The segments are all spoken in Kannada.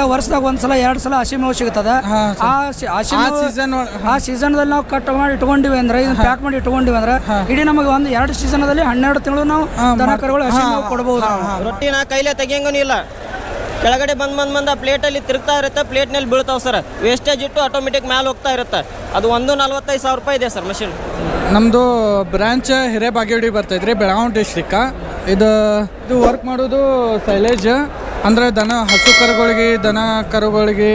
ಏನಿಲ್ಲ ವರ್ಷದಾಗ ಒಂದ್ಸಲ ಎರಡು ಸಲ ಹಸಿ ಮೇವು ಸಿಗ್ತದ. ಆ ಸಿ- ಹಸಿ ಆ ಮೇವು- season ಒಳ- ಆ ಸೀಸನ್ದಲ್ಲಿ ನಾವು ಕಟ್ ಮಾಡಿ ಇಟ್ಕೊಂಡಿವಿ ಅಂದ್ರೆ ಇದನ್ನ ಪ್ಯಾಕ್ ಮಾಡಿ ಇಟ್ಕೊಂಡಿವಿ ಅಂದ್ರೆ ಇಡೀ ನಮಗೆ ಒಂದು ಎರಡು ಸೀಸನ್ದಲ್ಲಿ ಹನ್ನೆರಡು ತಿಂಗಳು ನಾವು ದನ ಕರುಗಳು ಹಸಿ ಮೇವು ಕೊಡಬಹುದು. ರೊಟ್ಟಿನ ಕೈಲೇ ತೆಗಿಯಂಗೂ ಇಲ್ಲ. ಕೆಳಗಡೆ ಬಂದ್ ಬಂದ್ ಬಂದ ಪ್ಲೇಟಲ್ಲಿ ತಿರುಗ್ತಾ ಇರುತ್ತೆ ಪ್ಲೇಟ್ನಲ್ಲಿ ಬೀಳ್ತಾವೆ ಸರ್. ವೇಸ್ಟೇಜ್ ಇಟ್ಟು ಆಟೋಮೆಟಿಕ್ ಮ್ಯಾಲ ಹೋಗ್ತಾ ಇರುತ್ತೆ. ಅದು ಒಂದು ನಲ್ವತ್ತೈದು ಸಾವಿರ ರೂಪಾಯಿ ಇದೆ ಸರ್ ಮಷಿನ್ ನಮ್ಮದು ಬ್ರಾಂಚ್ ಹಿರೇಬಾಗೇವಾಡಿ ಬರ್ತೈತ್ರಿ ಬೆಳಗಾವಿ ಡಿಸ್ಟ್ರಿಕ್ಕ ಇದು ಇದು ವರ್ಕ್ ಮಾಡೋದು ಸೈಲೇಜ್ ಅಂದರೆ ದನ, ಹಸು ಕರುಗಳಿಗೆ, ದನ ಕರುಗಳಿಗೆ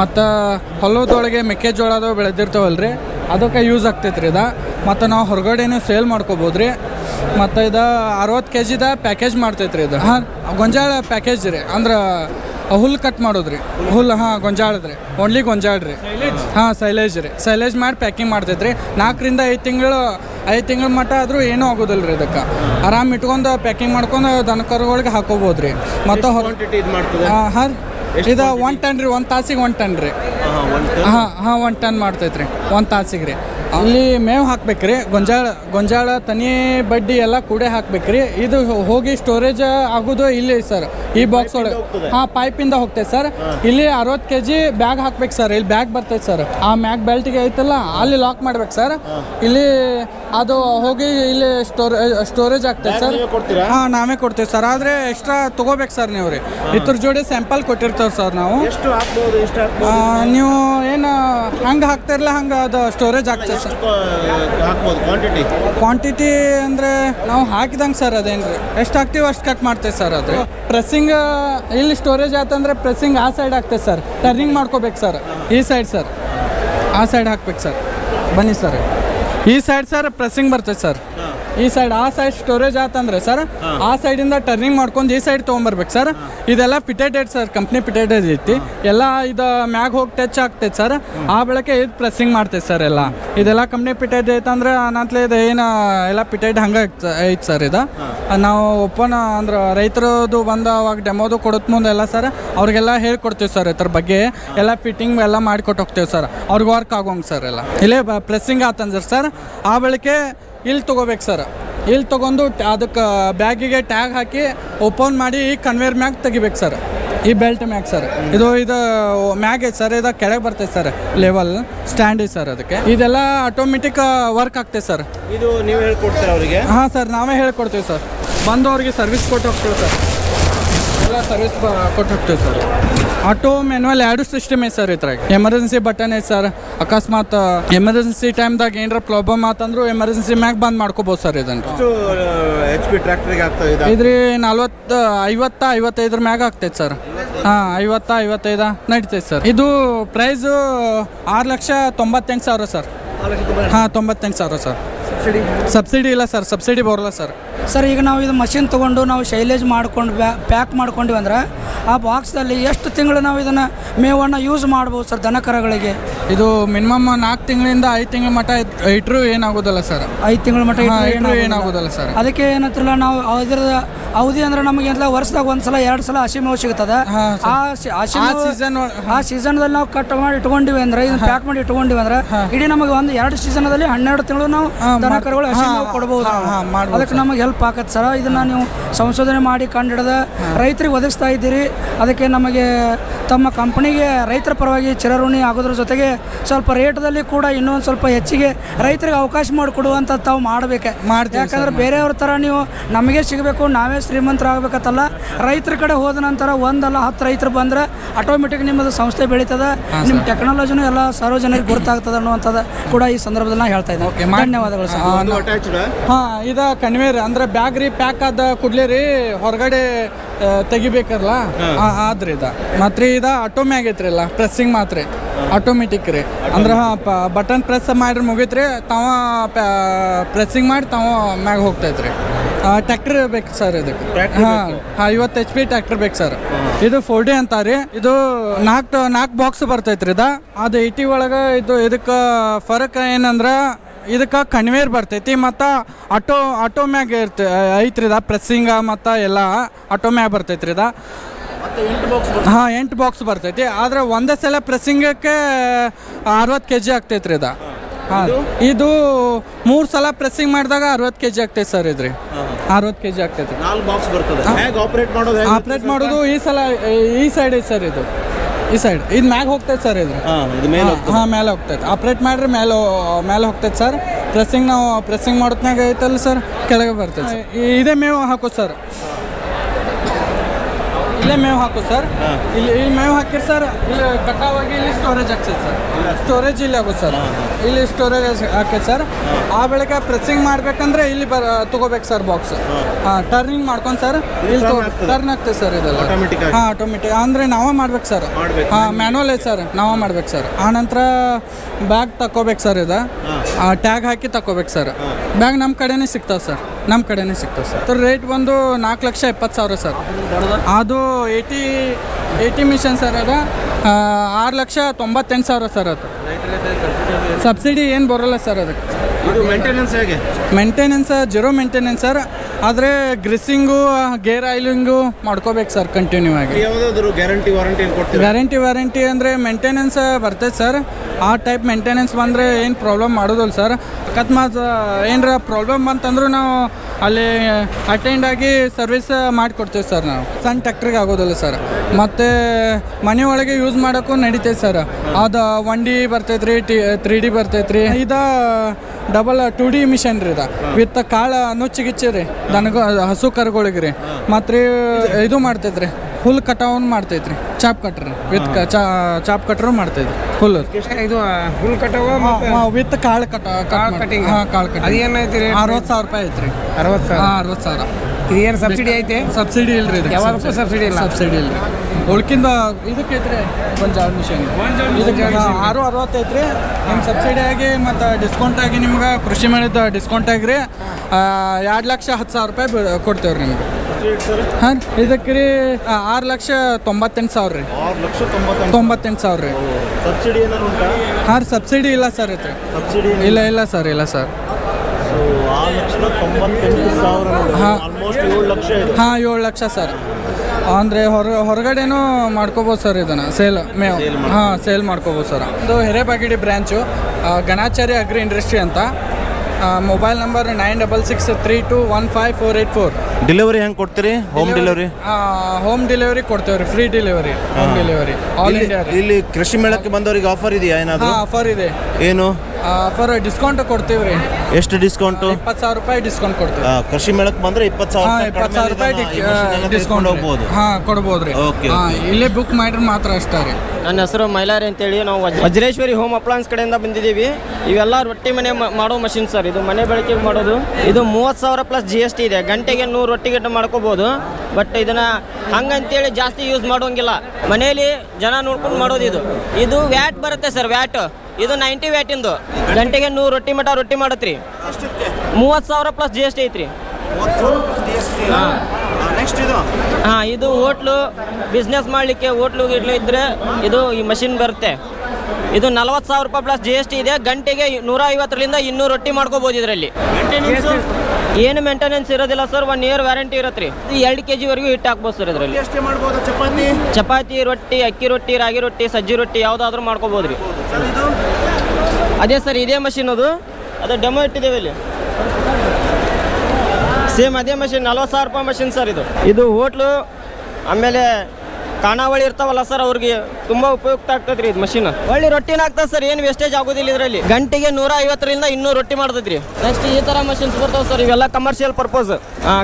ಮತ್ತು ಹೊಲದೊಳಗೆ ಮೆಕ್ಕೆಜೋಳದ ಬೆಳೆದಿರ್ತಾವಲ್ಲ ರೀ ಅದಕ್ಕೆ ಯೂಸ್ ಆಗ್ತೈತೆ ರೀ ಇದು. ಮತ್ತು ನಾವು ಹೊರಗಡೆನೂ ಸೇಲ್ ಮಾಡ್ಕೋಬೋದು ರೀ ಮತ್ತು ಇದು ಅರವತ್ತು ಕೆ ಜಿದ ಪ್ಯಾಕೇಜ್ ಮಾಡ್ತೈತ್ರಿ ಇದು. ಹಾಂ, ಗೊಂಜಾಳ ಪ್ಯಾಕೇಜ್ ರೀ. ಅಂದ್ರೆ ಹುಲ್ಲು ಕಟ್ ಮಾಡೋದ್ರಿ. ಹುಲ್ ಹುಲ್ಲು ಹಾಂ ಗೊಂಜಾಳದ ರೀ ಓನ್ಲಿ ಗೊಂಜಾಳ್ರಿ. ರೀ ಹಾಂ ಸೈಲೇಜ್ ರೀ. ಸೈಲೇಜ್ ಮಾಡಿ ಪ್ಯಾಕಿಂಗ್ ಮಾಡ್ತೈತ್ರಿ. ನಾಲ್ಕರಿಂದ ಐದು ತಿಂಗಳು ಐದು ತಿಂಗಳ ಮಟ್ಟ ಆದರೂ ಏನೂ ಆಗೋದಿಲ್ಲ ರೀ ಇದಕ್ಕೆ. ಆರಾಮ್ ಇಟ್ಕೊಂಡು ಪ್ಯಾಕಿಂಗ್ ಮಾಡ್ಕೊಂಡು ದನಕರುಗಳಿಗೆ ಹಾಕೋಬೋದು ರೀ ಮತ್ತು ಹಾಂ ಹಾಂ ಇದು ಒನ್ ಟನ್ ರೀ ಒಂದು ತಾಸಿಗೆ ಒನ್ ಟನ್ ರೀ. ಹಾಂ ಹಾಂ ಒನ್ ಟನ್ ಮಾಡ್ತೈತ್ರಿ. ಒಂದು ತಾಸಿಗೆ ರೀ. ಅಲ್ಲಿ ಮೇವು ಹಾಕ್ಬೇಕ್ರಿ. ಗೊಂಜಾಳ ಗೊಂಜಾಳ ತನಿ ಬಡ್ಡಿ ಎಲ್ಲ ಕೂಡೆ ಹಾಕ್ಬೇಕ್ರಿ. ಇದು ಹೋಗಿ ಸ್ಟೋರೇಜ್ ಆಗೋದು ಇಲ್ಲಿ ಸರ್. ಈ ಬಾಕ್ಸ್ ಒಳಗೆ. ಹಾಂ ಪೈಪಿಂದ ಹೋಗ್ತೈತೆ ಸರ್. ಇಲ್ಲಿ ಅರವತ್ತು ಕೆ ಜಿ ಬ್ಯಾಗ್ ಹಾಕ್ಬೇಕು ಸರ್. ಇಲ್ಲಿ ಬ್ಯಾಗ್ ಬರ್ತೈತೆ ಸರ್. ಆ ಮ್ಯಾಗ್ ಬೆಲ್ಟ್ಗೆ ಐತಲ್ಲ ಅಲ್ಲಿ ಲಾಕ್ ಮಾಡ್ಬೇಕು ಸರ್. ಇಲ್ಲಿ ಅದು ಹೋಗಿ ಇಲ್ಲಿ ಸ್ಟೋರೇಜ್ ಸ್ಟೋರೇಜ್ ಆಗ್ತದೆ ಸರ್. ಹಾಂ ನಾವೇ ಕೊಡ್ತೀವಿ ಸರ್. ಆದರೆ ಎಕ್ಸ್ಟ್ರಾ ತೊಗೋಬೇಕು ಸರ್ ನೀವು ರೀ ಇದ್ರ ಜೋಡಿ ಸ್ಯಾಂಪಲ್ ಕೊಟ್ಟಿರ್ತೇವೆ ಸರ್ ನಾವು. ನೀವು ಏನು ಹಂಗೆ ಹಾಕ್ತಿರಲ್ಲ ಹಂಗೆ ಅದು ಸ್ಟೋರೇಜ್ ಆಗ್ತದೆ ಸರ್. ಕ್ವಾಂಟಿಟಿ ಕ್ವಾಂಟಿಟಿ ಅಂದರೆ ನಾವು ಹಾಕಿದಂಗೆ ಸರ್ ಅದೇನು ರೀ ಎಷ್ಟು ಹಾಕ್ತೀವಿ ಅಷ್ಟು ಕಟ್ ಮಾಡ್ತೇವೆ ಸರ್ ಅದು. ಪ್ರೆಸ್ಸಿಂಗ್ ಇಲ್ಲಿ ಸ್ಟೋರೇಜ್ ಆಯ್ತಂದ್ರೆ ಪ್ರೆಸ್ಸಿಂಗ್ ಆ ಸೈಡ್ ಆಗ್ತದೆ ಸರ್. ಟರ್ನಿಂಗ್ ಮಾಡ್ಕೋಬೇಕು ಸರ್. ಈ ಸೈಡ್ ಸರ್. ಆ ಸೈಡ್ ಹಾಕ್ಬೇಕು ಸರ್. ಬನ್ನಿ ಸರ್. ಈ ಸೈಡ್ ಸರ್ ಪ್ರೆಸ್ಸಿಂಗ್ ಬರ್ತದೆ ಸರ್ ಈ ಸೈಡ್ ಆ ಸೈಡ್ ಸ್ಟೋರೇಜ್ ಆತಂದ್ರೆ ಸರ್ ಆ ಸೈಡಿಂದ ಟರ್ನಿಂಗ್ ಮಾಡ್ಕೊಂಡು ಈ ಸೈಡ್ ತೊಗೊಂಬರ್ಬೇಕು ಸರ್ ಇದೆಲ್ಲ ಪಿಟೇಟೆಡ್ ಸರ್ ಕಂಪ್ನಿ ಪಿಟೇಟೆಡ್ ಐತಿ. ಎಲ್ಲ ಇದು ಮ್ಯಾಗ್ ಹೋಗಿ ಟಚ್ ಆಗ್ತೈತೆ ಸರ್ ಆ ಬೆಳಕೆ ಇದು ಪ್ರೆಸ್ಸಿಂಗ್ ಮಾಡ್ತೈತೆ ಸರ್ ಎಲ್ಲ. ಇದೆಲ್ಲ ಕಂಪ್ನಿ ಪಿಟೇಟ್ ಐತಂದ್ರೆ ಅನಂತಲೇ ಇದು ಏನು ಎಲ್ಲ ಪಿಟೇಟ್ ಹಂಗೆ ಐತೆ ಸರ್ ಇದು. ನಾವು ಓಪನ್ ಅಂದ್ರೆ ರೈತರದು ಬಂದು ಅವಾಗ ಡೆಮೋದು ಕೊಡೋದ್ ಮುಂದೆ ಎಲ್ಲ ಸರ್ ಅವ್ರಿಗೆಲ್ಲ ಹೇಳ್ಕೊಡ್ತೀವಿ ಸರ್ ಇದ್ರ ಬಗ್ಗೆ. ಎಲ್ಲ ಫಿಟ್ಟಿಂಗ್ ಎಲ್ಲ ಮಾಡಿಕೊಟ್ಟು ಹೋಗ್ತೀವಿ ಸರ್ ಅವ್ರಿಗೆ ವರ್ಕ್ ಆಗೋಂಗೆ ಸರ್ ಎಲ್ಲ. ಇಲ್ಲೇ ಪ್ರೆಸ್ಸಿಂಗ್ ಆತಂದ್ರೆ ಸರ್ ಆ ಬೆಳಕೆ ಇಲ್ಲಿ ತೊಗೋಬೇಕು ಸರ್. ಇಲ್ಲಿ ತೊಗೊಂಡು ಅದಕ್ಕೆ ಬ್ಯಾಗಿಗೆ ಟ್ಯಾಗ್ ಹಾಕಿ ಓಪನ್ ಮಾಡಿ ಈ ಕನ್ವೇರ್ ಮ್ಯಾಗ್ ತೆಗಿಬೇಕು ಸರ್. ಈ ಬೆಲ್ಟ್ ಮ್ಯಾಗ್ ಸರ್. ಇದು ಇದು ಮ್ಯಾಗ್ ಐತೆ ಸರ್. ಇದು ಕೆಳಗೆ ಬರ್ತೈತೆ ಸರ್ ಲೆವೆಲ್ ಸ್ಟ್ಯಾಂಡ್ ಐತೆ ಸರ್ ಅದಕ್ಕೆ. ಇದೆಲ್ಲ ಆಟೋಮೆಟಿಕ್ ವರ್ಕ್ ಆಗ್ತೈತೆ ಸರ್. ಇದು ನೀವು ಹೇಳ್ಕೊಡ್ತೀರ ಅವರಿಗೆ? ಹಾಂ ಸರ್ ನಾವೇ ಹೇಳ್ಕೊಡ್ತೀವಿ ಸರ್. ಬಂದು ಅವ್ರಿಗೆ ಸರ್ವಿಸ್ ಕೊಟ್ಟು ಹೋಗ್ತೀವಿ ಸರ್. ಎಲ್ಲ ಸರ್ವಿಸ್ ಕೊಟ್ಟಿರ್ತೀವಿ ಸರ್. ಆಟೋ ಮ್ಯಾನ್ಯಲ್ ಎರಡು ಸಿಸ್ಟಮ್ ಐತೆ ಸರ್ ಇದ್ರಾಗ ಎಮರ್ಜೆನ್ಸಿ ಬಟನ್ ಐತೆ ಸರ್. ಅಕಸ್ಮಾತ್ ಎಮರ್ಜೆನ್ಸಿ ಟೈಮ್ದಾಗ ಏನಾರ ಪ್ರಾಬ್ಲಮ್ ಆತಂದ್ರು ಎಮರ್ಜೆನ್ಸಿ ಮ್ಯಾಗ ಬಂದ್ ಮಾಡ್ಕೋಬಹುದು ಸರ್ ಇದನ್ನು. ಎಚ್ ಪಿ ಟ್ರ್ಯಾಕ್ಟರ್ಗೆ ಆಗ್ತಾ ಇದೆ? ಇದ್ರಿ ನಲ್ವತ್ತು ಐವತ್ತ ಐವತ್ತೈದ್ರ ಮ್ಯಾಗ ಆಗ್ತೈತೆ ಸರ್. ಹಾಂ ಐವತ್ತ ಐವತ್ತೈದ ನಡೀತೈತೆ ಸರ್. ಇದು ಪ್ರೈಸ್ ಆರು ಲಕ್ಷ ತೊಂಬತ್ತೆಂಟು ಸಾವಿರ ಸರ್. ಹಾಂ ತೊಂಬತ್ತೆಂಟು ಸಾವಿರ ಸರ್. ಸಬ್ಸಿಡಿ ಇಲ್ಲ. ಸರ್ ಸಬ್ಸಿಡಿ ಬರೋಲ್ಲ ಸರ್. ಸರ್ ಈಗ ನಾವು ಇದು ಮಷಿನ್ ತೊಗೊಂಡು ನಾವು ಶೈಲೇಜ್ ಮಾಡ್ಕೊಂಡು ಪ್ಯಾಕ್ ಮಾಡ್ಕೊಂಡ್ವಿ ಅಂದ್ರೆ ಆ ಬಾಕ್ಸ್ದಲ್ಲಿ ಎಷ್ಟು ತಿಂಗಳು ನಾವು ಇದನ್ನು ಮೇವನ್ನು ಯೂಸ್ ಮಾಡ್ಬೋದು ಸರ್ ದನ ಕರುಗಳಿಗೆ? ಇದು ಮಿನಿಮಮ್ ನಾಲ್ಕು ತಿಂಗಳಿಂದ ಐದು ತಿಂಗಳ ಮಟ್ಟ ಇಟ್ಟರು ಇಟ್ರು ಏನಾಗೋದಿಲ್ಲ ಸರ್. ಐದು ತಿಂಗಳ ಮಟ್ಟ ಏನಾಗೋದಲ್ಲ. ಸರ್. ಅದಕ್ಕೆ ಏನಂತಿಲ್ಲ ನಾವು ಅದ್ರ ಅವಧಿ ಅಂದ್ರೆ ನಮಗೆ ಎಲ್ಲ ವರ್ಷದಾಗ ಒಂದ್ಸಲ ಎರಡು ಸಲ ಹಸಿ ಮೇವು ಸಿಗ್ತದ ಆ ಸಿ- ಹಸಿ ಆ ಸೀಸನ್ದಲ್ಲಿ ನಾವು ಕಟ್ ಮಾಡಿ ಇಟ್ಕೊಂಡಿವಿ ಅಂದ್ರೆ ಇದನ್ನ ಪ್ಯಾಕ್ ಮಾಡಿ ಇಟ್ಕೊಂಡಿವಿ ಅಂದ್ರೆ ಇಡೀ ನಮಗೆ ಒಂದು ಎರಡು ಸೀಸನ್ದಲ್ಲಿ ಹನ್ನೆರಡು ತಿಂಗಳು ನಾವು ಹಾ, ದನ ಕರುಗಳು ಹಸಿ ಮೇವು ಮಾಡ್ಬೋದು ಅದಕ್ಕೆ ನಮಗೆ ಹೆಲ್ಪ್ ಆಗತ್ತೆ ಸರ. ಇದನ್ನು ನೀವು ಸಂಶೋಧನೆ ಮಾಡಿ ಕಂಡಿಡಿದ ರೈತರಿಗೆ ಒದಗಿಸ್ತಾ ಇದ್ದೀರಿ. ಅದಕ್ಕೆ ನಮಗೆ ತಮ್ಮ ಕಂಪನಿಗೆ ರೈತರ ಪರವಾಗಿ ಚಿರಋಣಿ ಆಗೋದ್ರ ಜೊತೆಗೆ ಸ್ವಲ್ಪ ರೇಟದಲ್ಲಿ ಕೂಡ ಇನ್ನೊಂದು ಸ್ವಲ್ಪ ಹೆಚ್ಚಿಗೆ ರೈತರಿಗೆ ಅವಕಾಶ ಮಾಡಿಕೊಡುವಂಥ ತಾವು ಮಾಡಬೇಕೆ. ಮಾಡ್ತೀವಿ ಯಾಕಂದ್ರೆ ಬೇರೆಯವ್ರ ಥರ ನೀವು ನಮಗೆ ಸಿಗಬೇಕು ನಾವೇ ಶ್ರೀಮಂತರಾಗಬೇಕತ್ತಲ್ಲ. ರೈತರ ಕಡೆ ಹೋದ ನಂತರ ಒಂದಲ್ಲ ಹತ್ತು ರೈತರು ಬಂದ್ರೆ ಆಟೋಮೆಟಿಕ್ ನಿಮ್ಮದು ಸಂಸ್ಥೆ ಬೆಳೀತದ. ನಿಮ್ಮ ಟೆಕ್ನಾಲಜಿನು ಎಲ್ಲ ಸಾರ್ವಜನಿಕರಿಗೆ ಗುರುತಾಗ್ತದೆ ಅನ್ನುವಂಥದ್ದು ಕೂಡ ಈ ಸಂದರ್ಭದಲ್ಲಿ ನಾನು ಹೇಳ್ತಾ ಇದ್ದೀನಿ. ಧನ್ಯವಾದಗಳು ಸರ್. ಹಾಂ ಇದು ಇದ ಕನ್ವೇರ್ ಅಂದ್ರೆ ಬ್ಯಾಗ್ ರೀ ಪ್ಯಾಕ್ ಆದ ಕೂಡಲೇ ರೀ ಹೊರಗಡೆ ತೆಗಿಬೇಕಲ್ಲ ಆದ್ರಿ ಇದ. ಮತ್ತೆ ಇದ ಆಟೋ ಆಗೈತ್ರಿ ಅಲ್ಲ ಪ್ರೆಸ್ಸಿಂಗ್ ಮಾತ್ರ ಆಟೋಮೆಟಿಕ್ ರೀ. ಅಂದ್ರೆ ಹಾಂ ಬಟನ್ ಪ್ರೆಸ್ ಮಾಡ್ರಿ ಮುಗೀತ್ರಿ ತಾವ ಪ್ರೆಸ್ಸಿಂಗ್ ಮಾಡಿ ತಾವ ಮ್ಯಾಗ ಹೋಗ್ತೈತ್ರಿ ಟ್ರ್ಯಾಕ್ಟರ್ ಬೇಕು ಸರ್ ಇದಕ್ಕೆ ಹಾ ಹಾಂ ಐವತ್ತು ಎಚ್ ಪಿ ಟ್ರ್ಯಾಕ್ಟರ್ ಬೇಕು ಸರ್ ಇದು ಫೋರ್ ಡಿ ರೀ. ಇದು ನಾಲ್ಕು ನಾಲ್ಕು ಬಾಕ್ಸ್ ಬರ್ತೈತ್ರಿ ಇದ. ಅದು ಏಯ್ಟಿ ಒಳಗೆ ಇದು ಇದಕ್ಕೆ ಫರಕ್ ಏನಂದ್ರೆ ಇದಕ್ಕೆ ಕನ್ವೇರ್ ಬರ್ತೈತಿ ಮತ್ತು ಆಟೋ ಆಟೋ ಮ್ಯಾಗ ಇರ್ತ ಐತ್ರಿ ಇದ. ಪ್ರೆಸ್ಸಿಂಗ ಮತ್ತು ಎಲ್ಲ ಆಟೋ ಮ್ಯಾಗ ಬರ್ತೈತ್ರಿ ಇದ. ಹಾಂ ಎಂಟು ಬಾಕ್ಸ್ ಬರ್ತೈತಿ. ಆದ್ರೆ ಒಂದೇ ಸಲ ಪ್ರೆಸ್ಸಿಂಗಕ್ಕೆ ಅರವತ್ತು ಕೆ ಜಿ ಆಗ್ತೈತ್ರಿ ಇದು. ಹಾಂ ಇದು? ಮೂರು ಸಲ ಪ್ರೆಸ್ಸಿಂಗ್ ಮಾಡಿದಾಗ ಅರವತ್ತು ಕೆ ಜಿ ಆಗ್ತೈತೆ ಸರ್ ಇದ್ರಿ. ಅರವತ್ತು ಕೆ ಜಿ ಆಗ್ತೈತಿ ಆಪರೇಟ್ ಮಾಡೋದು ಹೇಗೆ ಆಪ್ರೇಟ್ ಮಾಡೋದು ಈ ಸಲ ಈ ಸೈಡ್ ಐತೆ ಸರ್ ಇದು. ಈ ಸೈಡ್ ಇದು ಮ್ಯಾಗ ಹೋಗ್ತೈತೆ ಸರ್ ಇದು. ಹಾಂ ಇದು ಮೇಲೆ ಹೋಗ್ತೈತೆ. ಆಪ್ರೇಟ್ ಮಾಡ್ರಿ ಮೇಲೆ ಮೇಲೆ ಹೋಗ್ತೈತೆ ಸರ್ ಪ್ರೆಸ್ಸಿಂಗ್ ನಾವು ಪ್ರೆಸ್ಸಿಂಗ್ ಮಾಡೋತ್ನಾಗ ಐತಲ್ಲ ಸರ್ ಕೆಳಗೆ ಬರ್ತೈತೆ ಇದೇ ಮೇವು ಹಾಕೋ ಸರ್ ಇಲ್ಲೇ ಮೇವು ಹಾಕು ಸರ್. ಇಲ್ಲಿ ಇಲ್ಲಿ ಮೇವು ಹಾಕಿರಿ ಸರ್ ಇಲ್ಲಿ ಕಟಾವಾಗಿ ಇಲ್ಲಿ ಸ್ಟೋರೇಜ್ ಹಾಕ್ಸೈತೆ ಸರ್. ಸ್ಟೋರೇಜ್ ಇಲ್ಲಿ ಆಗುತ್ತೆ ಸರ್. ಇಲ್ಲಿ ಸ್ಟೋರೇಜ್ ಹಾಕೈತೆ ಸರ್. ಆ ಬೆಳಗ್ಗೆ ಪ್ರೆಸ್ಸಿಂಗ್ ಮಾಡ್ಬೇಕಂದ್ರೆ ಇಲ್ಲಿ ಬರ ತಗೋಬೇಕು ಸರ್ ಬಾಕ್ಸ್ ಹಾಂ. ಟರ್ನಿಂಗ್ ಮಾಡ್ಕೊಂಡು ಸರ್ ಇಲ್ಲಿ ಟರ್ನ್ ಆಗ್ತದೆ. ಸರ್ ಇದೆಲ್ಲ. ಹಾಂ ಆಟೋಮೆಟಿಕ್ ಅಂದರೆ ನಾವೇ ಮಾಡ್ಬೇಕು ಸರ್. ಹಾಂ ಮ್ಯಾನುವಲ್ ಐತೆ ಸರ್. ನಾವೇ ಮಾಡ್ಬೇಕು ಸರ್. ಆನಂತರ ಬ್ಯಾಗ್ ತಗೋಬೇಕು ಸರ್ ಇದು. ಟ್ಯಾಗ್ ಹಾಕಿ ತಗೋಬೇಕು ಸರ್ ಬ್ಯಾಗ್ ನಮ್ಮ ಕಡೆನೇ ಸಿಗ್ತಾವೆ ಸರ್ ನಮ್ಮ ಕಡೆನೇ ಸಿಗ್ತಾವೆ ಸರ್ ಅದ್ರ ರೇಟ್ ಬಂದು ನಾಲ್ಕು ಲಕ್ಷ ಇಪ್ಪತ್ತು ಸಾವಿರ ಸರ್ ಅದು ಏಯ್ಟಿ ಏಯ್ಟಿ ಮಿಷನ್ ಸರ್ ಅದು. ಆರು ಲಕ್ಷ ತೊಂಬತ್ತೆಂಟು ಸಾವಿರ ಸರ್ ಅದು. ಸಬ್ಸಿಡಿ ಏನು ಬರೋಲ್ಲ ಸರ್ ಅದಕ್ಕೆ. ಇದು ಮೇಂಟೆನೆನ್ಸ್ ಹೇಗೆ? Maintenance zero maintenance sir. ಆದರೆ ಗ್ರಿಸ್ಸಿಂಗು ಗೇರ್ ಆಯಿಲಿಂಗು ಮಾಡ್ಕೋಬೇಕು ಸರ್ ಕಂಟಿನ್ಯೂ ಆಗಿ. ಯಾವುದಾದ್ರು ಗ್ಯಾರಂಟಿ ವಾರಂಟಿ ಏನು ಕೊಡ್ತೀರಾ? ಗ್ಯಾರಂಟಿ ವ್ಯಾರಂಟಿ ಅಂದರೆ ಮೇಂಟೆನೆನ್ಸ್ ಬರ್ತೈತೆ ಸರ್. ಆ ಟೈಪ್ ಮೇಂಟೆನೆನ್ಸ್ ಬಂದರೆ ಏನು ಪ್ರಾಬ್ಲಮ್ ಮಾಡೋದಲ್ಲ ಸರ್. ಅಕಸ್ಮಾತ್ ಏನರ ಪ್ರಾಬ್ಲಮ್ ಬಂತಂದ್ರೂ ನಾವು ಅಲ್ಲಿ ಅಟೆಂಡ್ ಆಗಿ ಸರ್ವಿಸ್ ಮಾಡಿಕೊಡ್ತೀವಿ ಸರ್ ನಾವು. ಸಣ್ಣ ಟ್ಯಾಕ್ಟ್ರಿಗೆ ಆಗೋದಿಲ್ಲ ಸರ್ ಮತ್ತು ಮನೆ ಒಳಗೆ ಯೂಸ್ ಮಾಡೋಕ್ಕೂ ನಡೀತೈತೆ ಸರ್ ಅದು ಒನ್ ಡಿ ಬರ್ತೈತೆ ರೀ ಟಿ ತ್ರೀ ಡಿ ಬರ್ತೈತೆ ರೀ ಇದು ಡಬಲ್ ಟು ಡಿ ಮಿಷನ್ ರೀ ಇದು. ವಿತ್ ಕಾಳು ನುಚ್ಚಿಗಿಚ್ಚಿ ರೀ. ದನಗ, ಹಸು ಕರುಗಳಿಗೆ ರೀ. ಮತ್ತು ರೀ ಇದು ಮಾಡ್ತೈತೆ ರೀ ಹುಲ್ ಕಟಾವನ್ ಮಾಡ್ತೈತ್ರಿ. ಚಾಪ್ ಕಟ್ರಿ ವಿತ್ ಚಾಪ್ ಕಟ್ರು ಮಾಡ್ತೈತ್ರಿ. ಹುಲ್ಲು. ಇದು ಹುಲ್ ಕಟಾವ ವಿತ್ ಕಾಳು ಕಟ ಕಾಳು cutting. ಹಾಂ ಕಾಳು ಕಟ್ ಅದು ಏನೈತಿ rate? ಅರವತ್ತು ಸಾವಿರ ರೂಪಾಯಿ ಐತ್ರಿ. ಅರವತ್ತು ಸಾವಿರ? ಹಾಂ ಅರವತ್ತು ಸಾವಿರ. ಇದು ಏನು ಸಬ್ಸಿಡಿ ಐತೆ? ಸಬ್ಸಿಡಿ ಇಲ್ರಿ ಇದು ಯಾವಾಗ ಸಬ್ಸಿಡಿ ಇಲ್ಲ. ಸಬ್ಸಿಡಿ ಇಲ್ರಿ. ಉಳ್ಕಿಂದ ಇದಕ್ಕೆ ಐತ್ರಿ ಗೊಂಜಾಳ ಮಿಷನ್. ಇದಕ್ಕೆ ಆರು ಅರವತ್ತು ಐತ್ರಿ. ನಿಮ್ಮ ಸಬ್ಸಿಡಿ ಆಗಿ ಮತ್ತು ಡಿಸ್ಕೌಂಟ್ ಆಗಿ ನಿಮ್ಗೆ ಕೃಷಿ ಮಾಡಿದ ಡಿಸ್ಕೌಂಟ್ ಆಗಿರಿ ಎರಡು ಲಕ್ಷ ಹತ್ತು ಸಾವಿರ ರೂಪಾಯಿ ಕೊಡ್ತೇವೆ ರೀ ನಿಮ್ಗೆ. ಹಾಂ ಇದಕ್ಕೆ ರೀ ಆರು ಲಕ್ಷ ತೊಂಬತ್ತೆಂಟು ಸಾವಿರ ರೀ. ಆರು ಲಕ್ಷ ತೊಂಬತ್ತೆಂಟು ತೊಂಬತ್ತೆಂಟು ಸಾವಿರ ರೀ. ಸಬ್ಸಿಡಿ ಏನಾದ್ರು ಉಂಟಾ? ಹಾಂ ಸಬ್ಸಿಡಿ ಇಲ್ಲ ಸರ್ ಐತ್ರಿ ಸಬ್ಸಿಡಿ ಇಲ್ಲ ಇಲ್ಲ ಸರ್ ಇಲ್ಲ ಸರ್. ಸೊ ಆರು ಲಕ್ಷದ ತೊಂಬತ್ತೆಂಟು ಸಾವಿರ ಏಳು ಲಕ್ಷ ಹಾಂ ಏಳು ಲಕ್ಷ ಸರ್. ಅಂದರೆ ಹೊರ ಹೊರಗಡೆನೂ ಮಾಡ್ಕೋಬೋದು ಸರ್ ಇದನ್ನು ಸೇಲ್ ಮೇ ಹಾಂ ಸೇಲ್ ಮಾಡ್ಕೋಬೋದು ಸರ್. ಇದು Hirebagewadi branch Ganacharya agri industry ಅಂತ. Mobile number nine double six three two one five four eight four. Delivery ಹೆಂಗೆ ಕೊಡ್ತೀರಿ? ಹೋಮ್ ಡೆಲಿವರಿ ಹೋಮ್ ಡೆಲಿವರಿ ಕೊಡ್ತೇವೆ ರೀ free delivery home delivery all India ಇಲ್ಲಿ ಕೃಷಿ ಮೇಳಕ್ಕೆ ಬಂದವರಿಗೆ ಆಫರ್ ಇದೆಯಾ ಏನಾದರೂ? ಆಫರ್ ಇದೆ. ಏನು? ಆಫರ್ ಡಿಸ್ಕೌಂಟ್ ಕೊಡ್ತೀವಿ ರೀ. ಎಷ್ಟು ಡಿಸ್ಕೌಂಟು ಇಪ್ಪತ್ತು ಸಾವಿರ ರೂಪಾಯಿ ಡಿಸ್ಕೌಂಟ್ ಕೊಡ್ತೀವಿ. ಕೃಷಿ ಮೇಳಕ್ಕೆ ಬಂದ್ರೆ ಇಪ್ಪತ್ತು ಸಾವಿರ ಇಪ್ಪತ್ತು ಸಾವಿರ ರೂಪಾಯಿ ಡಿಸ್ಕೌಂಟ್ ಹೋಗ್ಬೋದು. ಹಾಂ ಕೊಡ್ಬೋದು ರೀ. ಇಲ್ಲೇ ಬುಕ್ ಮಾಡಿದ್ರೆ ಮಾತ್ರ ಅಷ್ಟೇ ರೀ. ನನ್ನ ಹೆಸರು ಮೈಲಾರಿ ಅಂತೇಳಿ ನಾವು ವಜ್ರ- ವಜ್ರೇಶ್ವರಿ ಹೋಮ್ ಅಪ್ಲಾಯನ್ಸ್ ಕಡೆಯಿಂದ ಬಂದಿದ್ದೀವಿ. ಇವೆಲ್ಲ ರೊಟ್ಟಿ ಮನೆ ಮ- ಮಾಡೋ ಮಷಿನ್ ಸರ್ ಇದು ಮನೆ ಬೆಳಕಿಗೆ ಮಾಡೋದು. ಇದು ಮೂವತ್ತು ಸಾವಿರ ಪ್ಲಸ್ ಜಿ ಎಸ್ ಟಿ ಇದೆ. ಗಂಟೆಗೆ ನೂರು ರೊಟ್ಟಿ ಗಂಟೆ ಮಾಡ್ಕೋಬೋದು. ಬಟ್ ಇದನ್ನ ಹಂಗಂತೇಳಿ ಜಾಸ್ತಿ ಯೂಸ್ ಮಾಡೋಂಗಿಲ್ಲ. ಮನೆಯಲ್ಲಿ ಜನ ನೋಡ್ಕೊಂಡು ಮಾಡೋದು ಇದು. ಇದು ವ್ಯಾಟ್ ಬರುತ್ತೆ ಸರ್ ವ್ಯಾಟ್. ಇದು ನೈಂಟಿ ವ್ಯಾಟಿಂದು ಗಂಟೆಗೆ ನೂರು ರೊಟ್ಟಿ ಮಟ ರೊಟ್ಟಿ ಮಾಡತ್ರಿ. ಮೂವತ್ತು ಸಾವಿರ ಪ್ಲಸ್ ಜಿ ಎಸ್ ಟಿ ಐತ್ರಿ. ಹಾಂ. ಇದು? ಹೋಟ್ಲು. ಬಿಸ್ನೆಸ್ ಮಾಡಲಿಕ್ಕೆ ಹೋಟ್ಲು ಗಿಟ್ಲು ಇದ್ರೆ ಇದು ಈ ಮಷಿನ್ ಬರುತ್ತೆ. ಇದು ನಲ್ವತ್ತು ಸಾವಿರ ರೂಪಾಯಿ ಪ್ಲಸ್ ಜಿ ಎಸ್ ಟಿ ಇದೆ. ಗಂಟೆಗೆ ನೂರ ಐವತ್ತರಿಂದ ಇನ್ನೂರು ರೊಟ್ಟಿ ಮಾಡ್ಕೋಬಹುದು ಇದರಲ್ಲಿ. ಏನು ಮೇಂಟೆನೆನ್ಸ್ ಇರೋದಿಲ್ಲ ಸರ್ ಒನ್ ಇಯರ್ ವ್ಯಾರಂಟಿ ಇರತ್ರಿ. ಎರಡು ಕೆ ಜಿವರೆಗೂ ಹಿಟ್ಟು ಹಾಕ್ಬೋದು ಸರ್ ಇದರಲ್ಲಿ. ಚಪಾತಿ? ಚಪಾತಿ ರೊಟ್ಟಿ ಅಕ್ಕಿ ರೊಟ್ಟಿ ರಾಗಿ ರೊಟ್ಟಿ ಸಜ್ಜಿ ರೊಟ್ಟಿ ಯಾವುದಾದ್ರೂ ಮಾಡ್ಕೋಬೋದು ರೀ. ಅದೇ ಸರ್ ಇದೇ? ಮಷಿನ್ ಅದು. ಅದು ಡೆಮೋ ಇಟ್ಟಿದ್ದೇವೆ ಇಲ್ಲಿ. ಸೇಮ್ ಅದೇ ಮಷಿನ್ ನಲ್ವತ್ತು ಸಾವಿರ ರೂಪಾಯಿ ಮಷಿನ್ ಸರ್ ಇದು. ಇದು ಹೋಟ್ಲು ಆಮೇಲೆ ಖಾನಾವಳಿ ಇರ್ತಾವಲ್ಲ ಸರ್ ಅವ್ರಿಗೆ ತುಂಬಾ ಉಪಯುಕ್ತ ಆಗ್ತದೆ ರೀ ಇದು ಮಷಿನ್ ಒಳ್ಳೆ ರೊಟ್ಟಿನ ಆಗ್ತದೆ ಸರ್ ಏನು ವೇಸ್ಟೇಜ್ ಆಗೋದಿಲ್ಲ ಇದರಲ್ಲಿ. ಗಂಟೆಗೆ ನೂರ ಐವತ್ತರಿಂದ ಇನ್ನೂರು ರೊಟ್ಟಿ ಮಾಡ್ತದ್ರಿ. ನೆಕ್ಸ್ಟ್ ಈ ತರ ಮಷಿನ್ಸ್ ಬರ್ತಾವೆ ಸರ್ ಇವೆಲ್ಲ ಕಮರ್ಷಿಯಲ್ ಪರ್ಪಸ್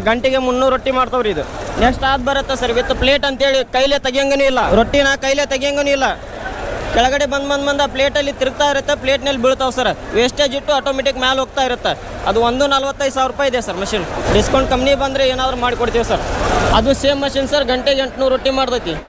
ಗಂಟೆಗೆ ಮುನ್ನೂರು ರೊಟ್ಟಿ ಮಾಡ್ತಾವ್ರಿ ಇದು. ನೆಕ್ಸ್ಟ್ ಆದ್ ಬರುತ್ತೆ ಸರ್ ವಿತ್ ಪ್ಲೇಟ್ ಅಂತೇಳಿ ಕೈಲೇ ತೆಗಿಯಂಗನೂ ಇಲ್ಲ. ರೊಟ್ಟಿನ ಕೈಲೇ ತೆಗಿಯಂಗನೂ ಇಲ್ಲ. ಕೆಳಗಡೆ ಬಂದ್ ಬಂದ್ ಬಂದ ಪ್ಲೇಟಲ್ಲಿ ತಿರುಗ್ತಾ ಇರುತ್ತೆ ಪ್ಲೇಟ್ನಲ್ಲಿ ಬೀಳ್ತಾವೆ ಸರ್. ವೇಸ್ಟೇಜ್ ಇಟ್ಟು ಆಟೋಮೆಟಿಕ್ ಮೇಲೆ ಹೋಗ್ತಾ ಇರುತ್ತೆ. ಅದು ಒಂದು ನಲ್ವತ್ತೈದು ಸಾವಿರ ರೂಪಾಯಿ ಇದೆ ಸರ್ ಮಷಿನ್ ಡಿಸ್ಕೌಂಟ್ ಕಮ್ಮಿ ಬಂದರೆ ಏನಾದರೂ ಮಾಡಿಕೊಡ್ತೀವಿ ಸರ್. ಅದು ಸೇಮ್ ಮಷಿನ್ ಸರ್ ಗಂಟೆಗೆ ಎಂಟುನೂರು ರೊಟ್ಟಿ ಮಾಡ್ತೈತಿ.